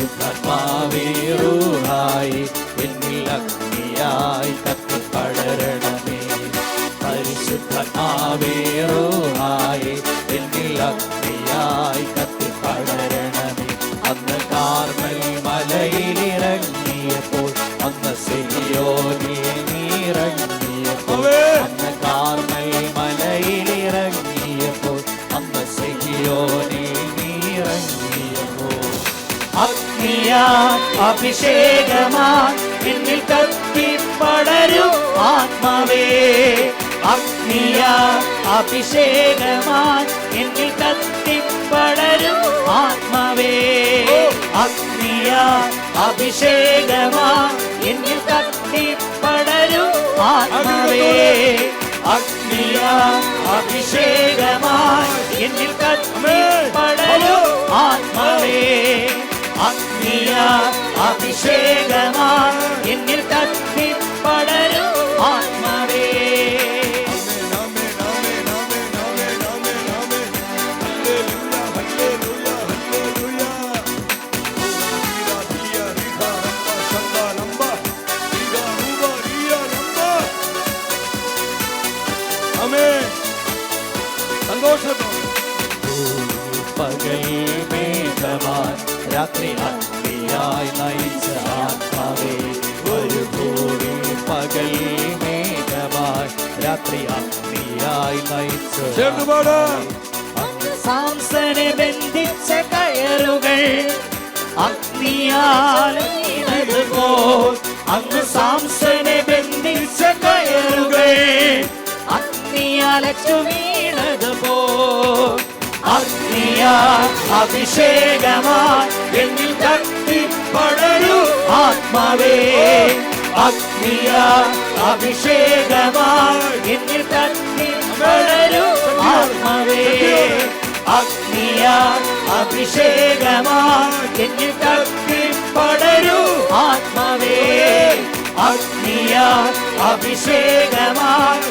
പരിശുദ്ധാത്മാവേ റൂഹായി എന്നിൽ അഗ്നിയായി കത്തിപ്പടരണമേ. പരിശുദ്ധാത്മാവേ റൂഹായി എന്നിൽ അഗ്നിയായി കത്തിപ്പടരണമേ. അന്ന് കാർമൽ മലയിലിറങ്ങിയപ്പോൾ അന്ന് സെഹിയോനിൽ അഗ്നിയാ അഭിഷേകമാ. എന്നിൽ കത്തിപ്പടരും ആത്മാവേ. അഗ്നിയാ അഭിഷേകമാ. എന്നിൽ കത്തിപ്പടരും ആത്മാവേ. അഗ്നിയാ അഭിഷേകമാ. എന്നിൽ കത്തിപ്പടരും ആത്മാവേ. അഗ്നിയാ അഭിഷേകമാ. എന്നിൽ കത്തിപ്പടരും ആത്മാവേ. അഗ്നിയാ അഭിഷേകമാ. എന്നിൽ കത്തിപ്പടരും ആത്മാവേ. സന്തോഷത്തോടെ. പകൽ മേഘമാൻ രാത്രി അഗ്നിയായി നയിച്ച ആത്മാവേ ഒരു പകൽ മേഘമാൻ രാത്രി അഗ്നിയായി നയിച്ച. സാംസനെ ബന്ധിച്ച കയറുകൾ അഗ്നിയാൽ ഇണതുപോൽ അന്ന് സാംസനെ ബന്ധിച്ച കയറുകൾ അഗ്നിയാലച്ചു പോ അഗ്നിയാൽ അഭിഷേകമായി ആത്മാവേ അഗ്നിയ അഭിഷേകമായി തന്നി കത്തിപ്പടരൂ ആത്മാവേ അഗ്നിയ അഭിഷേകമായി തന്നി പടരൂ ആത്മാവേ അഗ്നിയ അഭിഷേകമായി